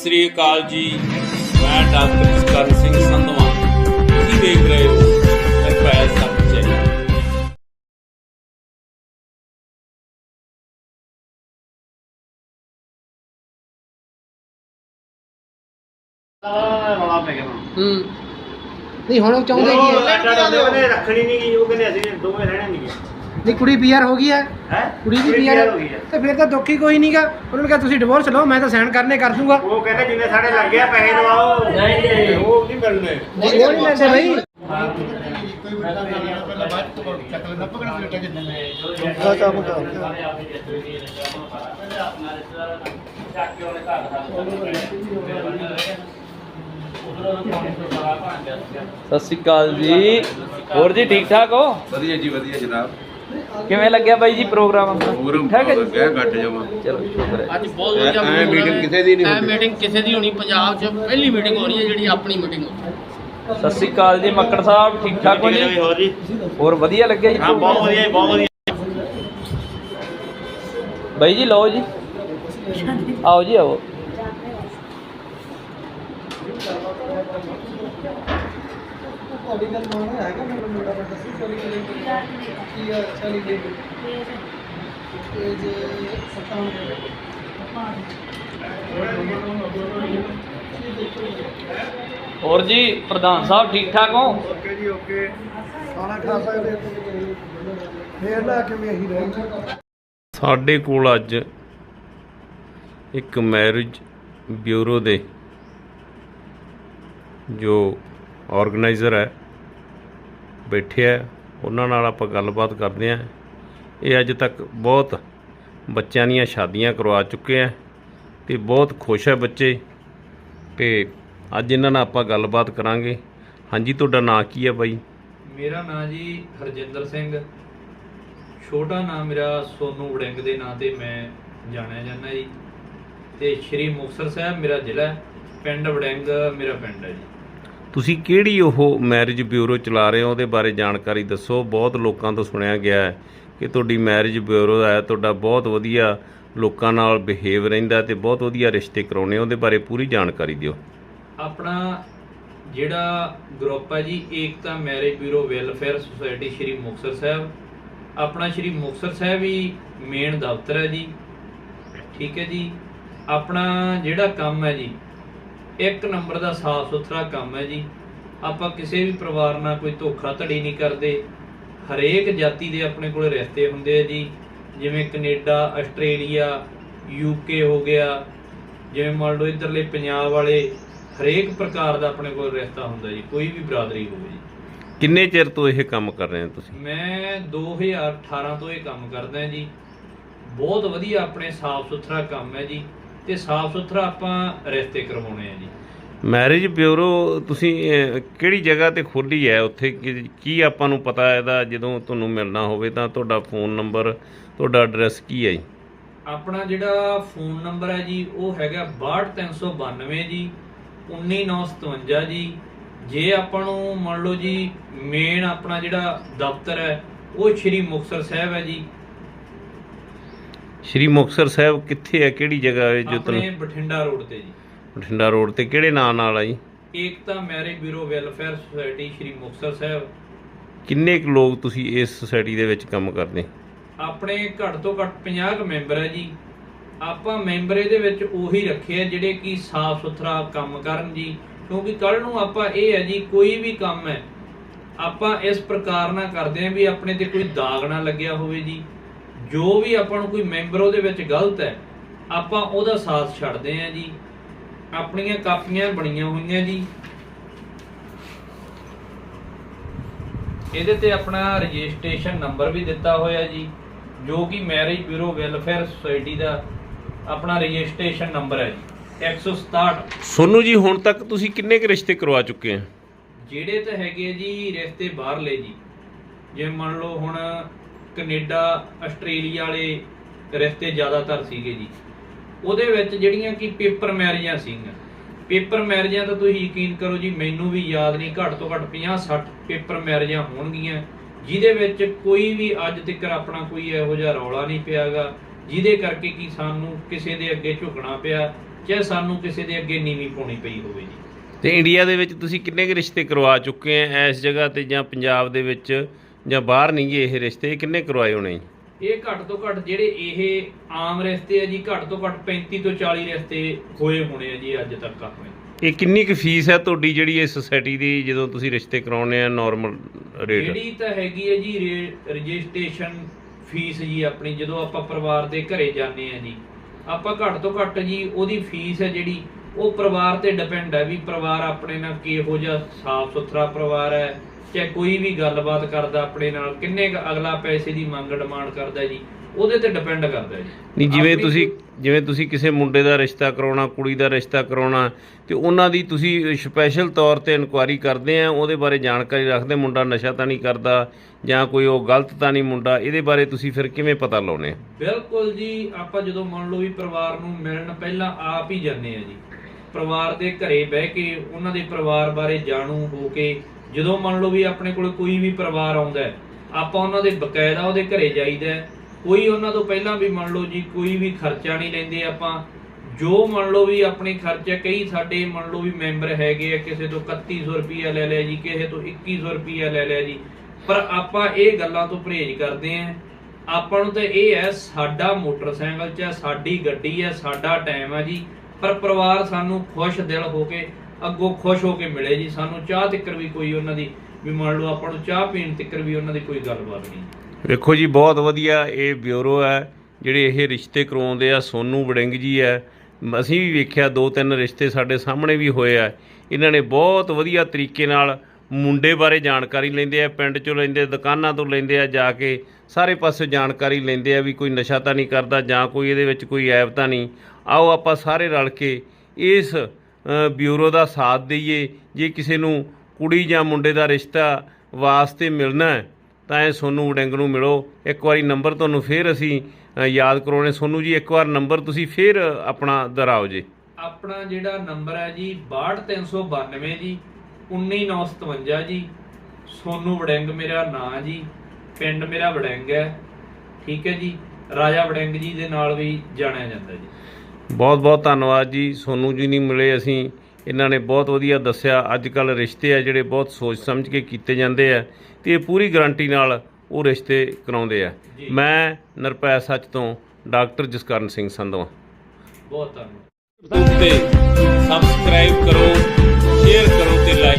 ਸ੍ਰੀ ਅਕਾਲ ਜੀ। ਮੈਂ ਡਾਕਟਰ ਜਸਕਰਨ ਸਿੰਘ ਸੰਧਵਾ। ਤੁਸੀਂ ਦੇਖ ਰਹੇ ਹੋ ਨਿਰਭੈ ਸੱਚ ਚੈਨਲ। ਰੌਲਾ ਪੈ ਗਿਆ ਹੁਣ ਹੂੰ। ਨਹੀਂ ਹੁਣ ਉਹ ਚਾਹੁੰਦੇ ਕੀ ਉਹ ਹੈ ਰੱਖਣੀ ਨਹੀਂ ਗਈ ਉਹ ਕਹਿੰਦੇ ਅਸੀਂ ਦੋਵੇਂ ਰਹਿਣੇ ਨਹੀਂ ਗਏ ਨਹੀਂ ਕੁੜੀ ਪੀਆਰ ਹੋ ਗਈ ਹੈ। ਹੈ? ਕੁੜੀ ਦੀ ਪੀਆਰ ਹੋ। ਗਈ ਹੈ। ਤੇ ਫਿਰ ਤਾਂ ਦੁੱਖ ਹੀ ਕੋਈ ਨਹੀਂਗਾ ਉਹਨਾਂ ਨੇ ਕਿਹਾ ਤੁਸੀਂ ਡਿਵੋਰਸ ਲਓ ਮੈਂ ਤਾਂ ਸਾਈਨ ਕਰਨੇ ਕਰ ਦੂੰਗਾ। ਉਹ ਕਹਿੰਦੇ ਜਿੰਨੇ ਸਾਡੇ ਲੱਗੇ ਆ ਪੈਸੇ ਦਵਾਓ। ਨਹੀਂ ਨਹੀਂ ਉਹ ਨਹੀਂ ਮਿਲਨੇ ਉਹ ਨਹੀਂ ਲੈਂਦੇ ਬਈ। ਸਤਿ ਸ੍ਰੀ ਅਕਾਲ ਜੀ। ਹੋਰ ਜੀ ਠੀਕ ਠਾਕ ਹੋ? ਵਧੀਆ ਜੀ ਵਧੀਆ ਜਨਾਬ। ਕਿਵੇਂ ਲੱਗਿਆ ਬਾਈ ਜੀ ਪ੍ਰੋਗਰਾਮ ਆਪਣਾ? ਪ੍ਰੋਗਰਾਮ ਠੀਕ ਹੈ ਜੀ? ਲੱਗਿਆ ਘੱਟ ਜਾਵਾਂ ਚਲੋ ਸ਼ੁਕਰ ਹੈ। ਅੱਜ ਬਹੁਤ ਵਧੀਆ ਐ ਮੀਟਿੰਗ ਕਿਸੇ ਦੀ ਨਹੀਂ ਹੁੰਦੀ। ਮੀਟਿੰਗ ਕਿਸੇ ਦੀ ਹੋਣੀ ਪੰਜਾਬ 'ਚ ਪਹਿਲੀ ਮੀਟਿੰਗ ਹੋ ਰਹੀ ਹੈ ਜਿਹੜੀ ਆਪਣੀ ਮੀਟਿੰਗ ਹੋ ਸਤਿ ਸ੍ਰੀ ਅਕਾਲ ਜੀ ਮੱਕੜ ਸਾਹਿਬ ਠੀਕ ਠਾਕ ਹੋ ਜੀ? ਹੋਰ ਵਧੀਆ ਲੱਗਿਆ ਜੀ ਹਾਂ ਬਹੁਤ ਵਧੀਆ ਜੀ, ਬਹੁਤ ਵਧੀਆ। ਬਾਈ ਜੀ ਲਓ ਜੀ। ਆਓ ਜੀ ਆਓ। ਹੋਰ ਜੀ ਪ੍ਰਧਾਨ ਸਾਹਿਬ ਠੀਕ ਠਾਕ ਹੋ? ਓਕੇ ਜੀ ਓਕੇ। ਖਾਣਾ ਖਾ ਸਕਦੇ ਫੇਰ ਨਾ ਕਿ ਵੀ ਅਸੀਂ ਰਹਿ ਸਾਡੇ ਕੋਲ ਅੱਜ ਇੱਕ ਮੈਰਿਜ ਬਿਊਰੋ ਦੇ ਜੋ ਆਰਗੇਨਾਈਜ਼ਰ ਹੈ ਬੈਠੇ ਆ, ਉਹਨਾਂ ਨਾਲ ਆਪਾਂ ਗੱਲਬਾਤ ਕਰਦੇ ਆ। ਇਹ ਅੱਜ ਤੱਕ ਬਹੁਤ ਬੱਚਿਆਂ ਦੀਆਂ ਸ਼ਾਦੀਆਂ ਕਰਵਾ ਚੁੱਕੇ ਆ ਤੇ ਬਹੁਤ ਖੁਸ਼ ਹੈ ਬੱਚੇ। ਤੇ ਅੱਜ ਇਹਨਾਂ ਨਾਲ ਆਪਾਂ ਗੱਲਬਾਤ ਕਰਾਂਗੇ। ਹਾਂਜੀ, ਤੁਹਾਡਾ ਨਾਂ ਕੀ ਹੈ ਬਾਈ? ਮੇਰਾ ਨਾਂ ਜੀ ਹਰਜਿੰਦਰ ਸਿੰਘ। ਛੋਟਾ ਨਾਂ ਮੇਰਾ ਸੋਨੂ ਵੜਿੰਗ ਦੇ ਨਾਂ ਤੇ ਮੈਂ ਜਾਣਿਆ ਜਾਂਦਾ ਜੀ। ਤੇ ਸ਼੍ਰੀ ਮੁਕਤਸਰ ਸਾਹਿਬ ਮੇਰਾ ਜ਼ਿਲ੍ਹਾ ਪਿੰਡ ਵੜਿੰਗ ਮੇਰਾ ਪਿੰਡ ਹੈ ਜੀ। ਤੁਸੀਂ ਕਿਹੜੀ ਉਹ ਮੈਰਿਜ ਬਿਊਰੋ ਚਲਾ ਰਹੇ ਹੋ? ਉਹਦੇ ਬਾਰੇ ਜਾਣਕਾਰੀ ਦੱਸੋ। ਬਹੁਤ ਲੋਕਾਂ ਤੋਂ ਸੁਣਿਆ ਗਿਆ ਹੈ ਕਿ ਤੁਹਾਡੀ ਮੈਰਿਜ ਬਿਊਰੋ ਹੈ। ਤੁਹਾਡਾ ਬਹੁਤ ਵਧੀਆ ਲੋਕਾਂ ਨਾਲ ਬਿਹੇਵ ਰਹਿੰਦਾ ਤੇ ਬਹੁਤ ਵਧੀਆ ਰਿਸ਼ਤੇ ਕਰਾਉਣੇ ਉਹਦੇ ਬਾਰੇ ਪੂਰੀ ਜਾਣਕਾਰੀ ਦਿਓ। ਆਪਣਾ ਜਿਹੜਾ ਗਰੁੱਪ ਹੈ ਜੀ, Ekta marriage bureau welfare society Shri Muktsar Sahib. ਆਪਣਾ ਸ਼੍ਰੀ ਮੁਕਤਸਰ ਸਾਹਿਬ ਹੀ ਮੇਨ ਦਫ਼ਤਰ ਹੈ ਜੀ। ਠੀਕ ਹੈ ਜੀ। ਆਪਣਾ ਜਿਹੜਾ ਕੰਮ ਹੈ ਜੀ ਇੱਕ ਨੰਬਰ ਦਾ ਸਾਫ਼ ਸੁਥਰਾ ਕੰਮ ਹੈ ਜੀ। ਆਪਾਂ ਕਿਸੇ ਵੀ ਪਰਿਵਾਰ ਨਾਲ ਕੋਈ ਧੋਖਾ ਧੜੀ ਨਹੀਂ ਕਰਦੇ। ਹਰੇਕ ਜਾਤੀ ਦੇ ਆਪਣੇ ਕੋਲ ਰਿਸ਼ਤੇ ਹੁੰਦੇ ਆ ਜੀ। ਜਿਵੇਂ ਕੈਨੇਡਾ ਆਸਟ੍ਰੇਲੀਆ ਯੂਕੇ ਹੋ ਗਿਆ। ਜਿਵੇਂ ਮੰਨ ਲਓ ਇੱਧਰਲੇ ਪੰਜਾਬ ਵਾਲੇ ਹਰੇਕ ਪ੍ਰਕਾਰ ਦਾ ਆਪਣੇ ਕੋਲ ਰਿਸ਼ਤਾ ਹੁੰਦਾ ਜੀ। ਕੋਈ ਵੀ ਬਰਾਦਰੀ ਹੋਵੇ ਜੀ। ਕਿੰਨੇ ਚਿਰ ਤੋਂ ਇਹ ਕੰਮ ਕਰ ਰਹੇ ਹੋ ਤੁਸੀਂ? ਮੈਂ 2018 ਤੋਂ ਇਹ ਕੰਮ ਕਰਦਾ ਜੀ। ਬਹੁਤ ਵਧੀਆ ਆਪਣੇ ਸਾਫ਼ ਸੁਥਰਾ ਕੰਮ ਹੈ ਜੀ। ਤੇ ਸਾਫ਼ ਸੁਥਰਾ ਆਪਾਂ ਰਿਸ਼ਤੇ ਕਰਵਾਉਣੇ ਆ ਜੀ। ਮੈਰਿਜ ਬਿਊਰੋ ਤੁਸੀਂ ਅਹ, ਕਿਹੜੀ ਜਗ੍ਹਾ ਤੇ ਖੋਲੀ ਹੈ? ਉੱਥੇ ਕੀ- ਕੀ ਆਪਾਂ ਨੂੰ ਪਤਾ ਹੈ ਇਹਦਾ? ਜਦੋਂ ਤੁਹਾਨੂੰ ਮਿਲਣਾ ਹੋਵੇ ਤਾਂ ਤੁਹਾਡਾ ਫੋਨ ਨੰਬਰ ਤੁਹਾਡਾ ਐਡਰੈਸ ਕੀ ਹੈ ਜੀ? ਆਪਣਾ ਜਿਹੜਾ ਫੋਨ ਨੰਬਰ ਹੈ ਜੀ ਉਹ ਹੈਗਾ 62392 ਜੀ 19957 ਜੀ। ਜੇ ਆਪਾਂ ਨੂੰ ਮੰਨ ਲਓ ਜੀ ਮੇਨ ਆਪਣਾ ਜਿਹੜਾ ਦਫ਼ਤਰ ਹੈ ਉਹ ਸ਼੍ਰੀ ਮੁਕਤਸਰ ਸਾਹਿਬ ਹੈ ਜੀ। ਸ਼੍ਰੀ ਮੁਕਤਸਰ ਸਾਹਿਬ ਕਿੱਥੇ ਹੈ? ਕਿਹੜੀ ਜਗ੍ਹਾ ਹੈ ਜੋ ਆਪਣੇ ਤੁਹਾਨੂੰ ਬਠਿੰਡਾ ਰੋਡ ਤੇ ਜੀ। ਬਠਿੰਡਾ ਰੋਡ ਤੇ ਕਿਹੜੇ ਨਾਂ ਨਾਲ ਆ ਜੀ? Ekta marriage bureau welfare society Shri Muktsar Sahib. ਕਿੰਨੇ ਕੁ ਲੋਕ ਤੁਸੀਂ ਇਸ ਸੁਸਾਇਟੀ ਦੇ ਵਿੱਚ ਕੰਮ ਕਰਦੇ? ਆਪਣੇ ਘੱਟ ਤੋਂ ਘੱਟ 50 ਕੁ ਮੈਂਬਰ ਹੈ ਜੀ। ਆਪਾਂ ਮੈਂਬਰ ਇਹਦੇ ਵਿੱਚ ਉਹੀ ਰੱਖੇ ਆ ਜਿਹੜੇ ਕਿ ਸਾਫ਼ ਸੁਥਰਾ ਕੰਮ ਕਰਨ ਜੀ। ਕਿਉਂਕਿ ਕੱਲ ਨੂੰ ਆਪਾਂ ਇਹ ਹੈ ਜੀ ਕੋਈ ਵੀ ਕੰਮ ਹੈ ਆਪਾਂ ਇਸ ਪ੍ਰਕਾਰ ਨਾਲ ਕਰਦੇ ਆ ਵੀ ਆਪਣੇ ਤੇ ਕੋਈ ਦਾਗ ਨਾ ਲੱਗਿਆ ਹੋਵੇ ਜੀ। ਜੋ ਵੀ ਆਪਾਂ ਨੂੰ ਕੋਈ ਮੈਂਬਰ ਉਹਦੇ ਵਿੱਚ ਗਲਤ ਹੈ ਆਪਾਂ ਉਹਦਾ ਸਾਥ ਛੱਡਦੇ ਆ ਜੀ। ਆਪਣੀਆਂ ਕਾਪੀਆਂ ਬਣੀਆਂ ਹੋਈਆਂ ਜੀ। ਇਹਦੇ ਤੇ ਆਪਣਾ ਰਜਿਸਟ੍ਰੇਸ਼ਨ ਨੰਬਰ ਵੀ ਦਿੱਤਾ ਹੋਇਆ ਜੀ ਜੋ ਕਿ ਮੈਰਿਜ ਬਿਊਰੋ ਵੈਲਫੇਅਰ ਸੁਸਾਇਟੀ ਦਾ ਆਪਣਾ ਰਜਿਸਟ੍ਰੇਸ਼ਨ ਨੰਬਰ ਹੈ ਜੀ। 167 ਸੋਨੂ ਜੀ ਹੁਣ ਤੱਕ ਤੁਸੀਂ ਕਿੰਨੇ ਕੁ ਰਿਸ਼ਤੇ ਕਰਵਾ ਚੁੱਕੇ ਆ ਜਿਹੜੇ ਤਾਂ ਹੈਗੇ ਜੀ ਰਿਸ਼ਤੇ ਬਾਹਰਲੇ ਜੀ। ਜਿਵੇਂ ਮੰਨ ਲਓ ਹੁਣ ਕੈਨੇਡਾ, ਆਸਟ੍ਰੇਲੀਆ ਵਾਲੇ ਰਿਸ਼ਤੇ ਜ਼ਿਆਦਾਤਰ ਸੀਗੇ ਜੀ। ਉਹਦੇ ਵਿੱਚ ਜਿਹੜੀਆਂ ਕਿ ਪੇਪਰ ਮੈਰਿਜਾਂ ਸੀਗੀਆਂ। ਪੇਪਰ ਮੈਰਿਜਾਂ ਤਾਂ ਤੁਸੀਂ ਯਕੀਨ ਕਰੋ ਜੀ, ਮੈਨੂੰ ਵੀ ਯਾਦ ਨਹੀਂ, ਘੱਟ ਤੋਂ ਘੱਟ 50 60 ਪੇਪਰ ਮੈਰਿਜਾਂ ਹੋਣਗੀਆਂ। ਜਿਹਦੇ ਵਿੱਚ ਕੋਈ ਵੀ ਅੱਜ ਤੱਕ ਆਪਣਾ ਕੋਈ ਇਹੋ ਜਿਹਾ ਰੌਲਾ ਨਹੀਂ ਪਿਆਗਾ, ਜਿਹਦੇ ਕਰਕੇ ਕਿ ਸਾਨੂੰ ਕਿਸੇ ਦੇ ਅੱਗੇ ਝੁਕਣਾ ਪਿਆ, ਚਾਹੇ ਸਾਨੂੰ ਕਿਸੇ ਦੇ ਅੱਗੇ ਨੀਵੀਂ ਪਾਉਣੀ ਪਈ ਹੋਵੇ ਜੀ। ਤੇ ਇੰਡੀਆ ਦੇ ਵਿੱਚ ਤੁਸੀਂ ਕਿੰਨੇ ਕੁ ਰਿਸ਼ਤੇ ਕਰਵਾ ਚੁੱਕੇ ਆ ਇਸ ਜਗ੍ਹਾ ਤੇ ਜਾਂ ਪੰਜਾਬ ਦੇ ਵਿੱਚ? ਜਾਂ ਬਾਹਰ ਨਹੀਂ ਗਏ ਇਹ ਰਿਸ਼ਤੇ ਕਿੰਨੇ ਕਰਵਾਏ ਹੋਣੇ ਜੀ? ਇਹ ਘੱਟ ਤੋਂ ਘੱਟ ਜਿਹੜੇ ਇਹ ਆਮ ਰਿਸ਼ਤੇ ਆ ਜੀ ਘੱਟ ਤੋਂ ਘੱਟ 35 ਤੋਂ 40 ਰਿਸ਼ਤੇ ਹੋਏ ਹੋਣੇ ਆ ਜੀ ਅੱਜ ਤੱਕ ਆਪਣੇ ਇਹ ਕਿੰਨੀ ਕੁ ਫੀਸ ਹੈ ਤੁਹਾਡੀ ਜਿਹੜੀ ਇਹ ਸੁਸਾਇਟੀ ਦੀ ਜਦੋਂ ਤੁਸੀਂ ਰਿਸ਼ਤੇ ਕਰਾਉਣੇ ਆ ਨਾਰਮਲ ਰੇਟ ਜਿਹੜੀ ਤਾਂ ਹੈਗੀ ਹੈ ਜੀ ਰੇ- ਰਜਿਸਟ੍ਰੇਸ਼ਨ ਫੀਸ ਜੀ ਆਪਣੀ ਜਦੋਂ ਆਪਾਂ ਪਰਿਵਾਰ ਦੇ ਘਰੇ ਜਾਂਦੇ ਆ ਜੀ ਆਪਾਂ ਘੱਟ ਤੋਂ ਘੱਟ ਜੀ ਉਹਦੀ ਫੀਸ ਹੈ ਜਿਹੜੀ ਉਹ ਪਰਿਵਾਰ ਤੇ ਡਿਪੈਂਡ ਹੈ ਵੀ ਪਰਿਵਾਰ ਆਪਣੇ ਨਾਲ ਕਿਹੋ ਜਿਹਾ ਸਾਫ਼ ਸੁਥਰਾ ਪਰਿਵਾਰ ਹੈ ਚਾਹੇ ਕੋਈ ਵੀ ਗੱਲਬਾਤ ਕਰਦਾ ਆਪਣੇ ਨਾਲ ਕਿੰਨੇ ਕੁ ਅਗਲਾ ਪੈਸੇ ਦੀ ਮੰਗ ਡਿਮਾਂਡ ਕਰਦਾ ਜੀ ਉਹਦੇ ਤੇ ਡਿਪੈਂਡ ਕਰਦਾ ਜੀ। ਨਹੀਂ ਜਿਵੇਂ ਆਪਣੀ ਤੁਸੀਂ ਜਿਵੇਂ ਤੁਸੀਂ ਕਿਸੇ ਮੁੰਡੇ ਦਾ ਰਿਸ਼ਤਾ ਕਰਾਉਣਾ ਕੁੜੀ ਦਾ ਰਿਸ਼ਤਾ ਕਰਾਉਣਾ ਤੇ ਉਹਨਾਂ ਦੀ ਤੁਸੀਂ ਸਪੈਸ਼ਲ ਤੌਰ ਤੇ ਇਨਕੁਆਇਰੀ ਕਰਦੇ ਆ ਉਹਦੇ ਬਾਰੇ ਜਾਣਕਾਰੀ ਰੱਖਦੇ ਮੁੰਡਾ ਨਸ਼ਾ ਤਾਂ ਨਹੀਂ ਕਰਦਾ ਜਾਂ ਕੋਈ ਉਹ ਗਲਤ ਤਾਂ ਨਹੀਂ ਮੁੰਡਾ ਇਹਦੇ ਬਾਰੇ ਤੁਸੀਂ ਫਿਰ ਕਿਵੇਂ ਪਤਾ ਲਾਉਨੇ ਬਿਲਕੁਲ ਜੀ ਆਪਾਂ ਜਦੋਂ ਮੰਨ ਲਓ ਵੀ ਪਰਿਵਾਰ ਨੂੰ ਮਿਲਣ ਪਹਿਲਾਂ ਆਪ ਹੀ ਜਾਂਦੇ ਆ ਜੀ। ਪਰਿਵਾਰ ਦੇ ਘਰੇ ਬਹਿ ਕੇ ਉਹਨਾਂ ਦੇ ਪਰਿਵਾਰ ਬਾਰੇ ਜਾਣੂ ਹੋ ਕੇ ਜਦੋਂ ਮੰਨ ਲਓ ਵੀ ਆਪਣੇ ਕੋਲ ਕੋਈ ਵੀ ਪਰਿਵਾਰ ਆਉਂਦਾ ਹੈ, ਆਪਾਂ ਉਹਨਾਂ ਦੇ ਬਕਾਇਦਾ ਉਹਦੇ ਘਰੇ ਜਾਈਦਾ ਕੋਈ ਉਹਨਾਂ ਤੋਂ ਪਹਿਲਾਂ ਵੀ ਮੰਨ ਲਓ ਜੀ ਕੋਈ ਵੀ ਖਰਚਾ ਨਹੀਂ ਲੈਂਦੇ ਆਪਾਂ। ਜੋ ਮੰਨ ਲਓ ਵੀ ਆਪਣੇ ਖਰਚੇ ਕਈ ਸਾਡੇ ਮੰਨ ਲਓ ਵੀ ਮੈਂਬਰ ਹੈਗੇ ਆ ਕਿਸੇ ਤੋਂ 3100 ਰੁਪਈਆ ਲੈ ਲਿਆ ਜੀ ਕਿਸੇ ਤੋਂ 2100 ਰੁਪਈਆ ਲੈ ਲਿਆ ਜੀ। ਪਰ ਆਪਾਂ ਇਹ ਗੱਲਾਂ ਤੋਂ ਪਰਹੇਜ਼ ਕਰਦੇ ਆਂ ਆਪਾਂ ਨੂੰ ਤਾਂ ਇਹ ਹੈ ਸਾਡਾ ਮੋਟਰਸਾਈਕਲ ਚ ਹੈ, ਸਾਡੀ ਗੱਡੀ ਹੈ ਸਾਡਾ ਟਾਈਮ ਹੈ ਜੀ। ਪਰ ਪਰਿਵਾਰ ਸਾਨੂੰ ਖੁਸ਼ ਦਿਲ ਹੋ ਕੇ ਅੱਗੋਂ ਖੁਸ਼ ਹੋ ਕੇ ਮਿਲੇ ਜੀ। ਸਾਨੂੰ ਚਾਹ ਤਿੱਕਰ ਵੀ ਕੋਈ ਉਹਨਾਂ ਦੀ, ਵੀ ਮੰਨ ਲਓ ਆਪਾਂ ਨੂੰ ਚਾਹ ਪੀਣ ਤਿੱਕਰ ਵੀ ਉਹਨਾਂ ਦੀ ਕੋਈ ਗੱਲਬਾਤ ਨਹੀਂ। ਵੇਖੋ ਜੀ, ਬਹੁਤ ਵਧੀਆ ਇਹ ਬਿਊਰੋ ਹੈ, ਜਿਹੜੇ ਇਹ ਰਿਸ਼ਤੇ ਕਰਵਾਉਂਦੇ ਆ, ਸੋਨੂ ਵੜਿੰਗ ਜੀ ਹੈ। ਅਸੀਂ ਵੀ ਵੇਖਿਆ ਦੋ ਤਿੰਨ ਰਿਸ਼ਤੇ ਸਾਡੇ ਸਾਹਮਣੇ ਵੀ ਹੋਏ ਆ। ਇਹਨਾਂ ਨੇ ਬਹੁਤ ਵਧੀਆ ਤਰੀਕੇ ਨਾਲ ਮੁੰਡੇ ਬਾਰੇ ਜਾਣਕਾਰੀ ਲੈਂਦੇ ਆ, ਪਿੰਡ ਚੋਂ ਲੈਂਦੇ ਆ, ਦੁਕਾਨਾਂ ਤੋਂ ਲੈਂਦੇ ਆ, ਜਾ ਕੇ ਸਾਰੇ ਪਾਸੇ ਜਾਣਕਾਰੀ ਲੈਂਦੇ ਆ ਵੀ ਕੋਈ ਨਸ਼ਾ ਤਾਂ ਨਹੀਂ ਕਰਦਾ ਜਾਂ ਕੋਈ ਇਹਦੇ ਵਿੱਚ ਕੋਈ ਐਬ ਤਾਂ ਨਹੀਂ। ਆਓ ਆਪਾਂ ਸਾਰੇ ਰਲ ਕੇ ਇਸ ਬਿਊਰੋ ਦਾ ਸਾਥ ਦਈਏ, ਜੇ ਕਿਸੇ ਨੂੰ ਕੁੜੀ ਜਾਂ ਮੁੰਡੇ ਦਾ ਰਿਸ਼ਤਾ ਵਾਸਤੇ ਮਿਲਣਾ ਹੈ, ਤਾਂ ਇਹ ਸੋਨੂ ਵੜਿੰਗ ਨੂੰ ਮਿਲੋ। ਇੱਕ ਵਾਰੀ ਨੰਬਰ ਤੁਹਾਨੂੰ ਫੇਰ ਅਸੀਂ ਯਾਦ ਕਰਾਉਣੇ। ਸੋਨੂ ਜੀ, ਇੱਕ ਵਾਰ ਨੰਬਰ ਤੁਸੀਂ ਫੇਰ ਆਪਣਾ ਦੁਹਰਾਓ ਜੀ। ਆਪਣਾ ਜਿਹੜਾ ਨੰਬਰ ਹੈ ਜੀ 62392 ਜੀ 19957 ਜੀ। ਸੋਨੂ ਵੜਿੰਗ ਮੇਰਾ ਨਾਂ ਜੀ, ਪਿੰਡ ਮੇਰਾ ਵੜਿੰਗ ਹੈ। ਠੀਕ ਹੈ ਜੀ, ਰਾਜਾ ਵੜਿੰਗ ਜੀ ਦੇ ਨਾਲ ਵੀ ਜਾਣਿਆ ਜਾਂਦਾ ਜੀ। ਬਹੁਤ ਬਹੁਤ ਧੰਨਵਾਦ ਜੀ। ਸੋਨੂ ਜੀ ਨਹੀਂ ਮਿਲੇ ਅਸੀਂ। ਇਹਨਾਂ ਨੇ ਬਹੁਤ ਵਧੀਆ ਦੱਸਿਆ। ਅੱਜ ਕੱਲ ਰਿਸ਼ਤੇ ਆ ਜਿਹੜੇ ਬਹੁਤ ਸੋਚ ਸਮਝ ਕੇ ਕੀਤੇ ਜਾਂਦੇ ਆ ਤੇ ਇਹ ਪੂਰੀ ਗਾਰੰਟੀ ਨਾਲ ਉਹ ਰਿਸ਼ਤੇ ਕਰਾਉਂਦੇ ਆ। ਮੈਂ ਨਿਰਭੈ ਸੱਚ ਤੋਂ ਡਾਕਟਰ ਜਸਕਰਨ ਸਿੰਘ ਸੰਧਵਾ। ਬਹੁਤ ਧੰਨਵਾਦ। ਸਬਸਕ੍ਰਾਈਬ ਕਰੋ ਸ਼ੇਅਰ ਕਰੋ ਤੇ ਲਾਈਕ